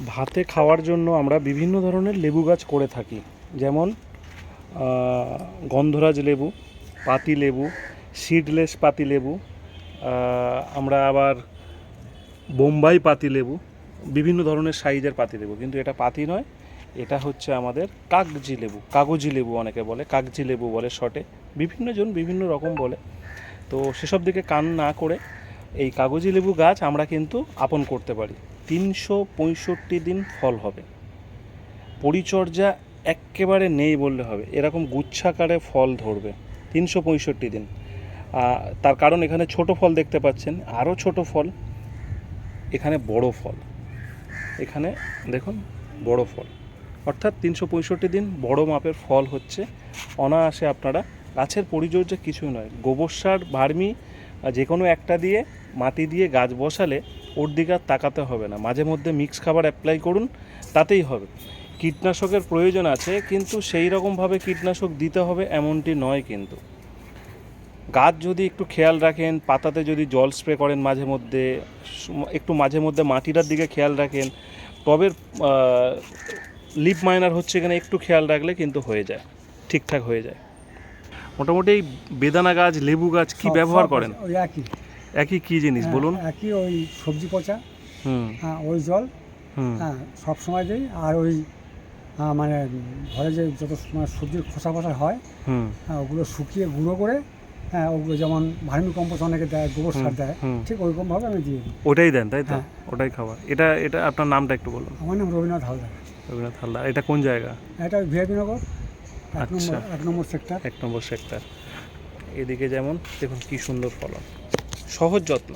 ভাতে খাওয়ার জন্য আমরা বিভিন্ন ধরনের লেবু গাছ করে থাকি। যেমন গন্ধরাজ লেবু, পাতি লেবু, সিডলেস পাতি লেবু আমরা আবার বোম্বাই পাতি লেবু, বিভিন্ন ধরনের সাইজের পাতি লেবু। কিন্তু এটা পাতি নয়, এটা হচ্ছে আমাদের কাগজি লেবু। কাগজি লেবু অনেকে বলে, কাগজি লেবু বলে শর্টে বিভিন্নজন বিভিন্ন রকম বলে। তো সেসব দিকে কান না করে এই কাগজি লেবু গাছ আমরা কিন্তু আপন করতে পারি। তিনশো পঁয়ষট্টি দিন ফল হবে। পরিচর্যা একেবারে নেই বললে হবে। এরকম গুচ্ছাকারে ফল ধরবে, তিনশো পঁয়ষট্টি দিন। তার কারণ এখানে ছোট ফল দেখতে পাচ্ছেন, আরও ছোট ফল, এখানে বড় ফল। এখানে দেখুন, বড় ফল। অর্থাৎ তিনশো পঁয়ষট্টি দিন বড় মাপের ফল হচ্ছে। অনায়াসে আপনারা, গাছের পরিচর্যা কিছুই নয়। গোবর সার, ভার্মি যে কোনো একটা দিয়ে, মাটি দিয়ে গাছ বসালে ওর দিকে আর তাকাতে হবে না। মাঝে মধ্যে মিক্স খাবার অ্যাপ্লাই করুন তাতেই হবে। কীটনাশকের প্রয়োজন আছে কিন্তু সেই রকমভাবে কীটনাশক দিতে হবে এমনটি নয় কিন্তু। গাছ যদি একটু খেয়াল রাখেন পাতাতে যদি জল স্প্রে করেন মাঝে মধ্যে একটু মাঝে মধ্যে মাটিটার দিকে খেয়াল রাখেন টবের লিপ মাইনার হচ্ছে এখানে একটু খেয়াল রাখলে কিন্তু হয়ে যায় ঠিকঠাক হয়ে যায়। মোটামুটি এই বেদানা গাছ লেবু গাছ কি ব্যবহার করেন? একই কি জিনিস হ্যাঁ, বলুন? একই ওই সবজি পচা হুম। হ্যাঁ ওই জল হুম। হ্যাঁ সব সময় দিই আর ওই মানে ঘরে যে যত সময় সবজির খোসা ফসা হয় হুম। হ্যাঁ ওগুলো শুকিয়ে গুঁড়ো করে হ্যাঁ ওগুলো যেমন ভার্মি কম্পোস্ট অনেকে দেয় গোবর সার দেয়। ঠিক ওইরকমভাবে আমি দিই। ওটাই দেন তাই তো? হ্যাঁ। ওটাই খাবার। এটা এটা আপনার নামটা একটু বলুন। আমার নাম রবীন্দ্রনাথ হালদার। রবীন্দ্রনাথ হালদার। এটা কোন জায়গা? এটা ভিআইপি নগর এক নম্বর আচ্ছা। এক নম্বর সেক্টর। এক নম্বর সেক্টর। এদিকে যেমন দেখুন কি সুন্দর ফলন। সহজ যত্ন।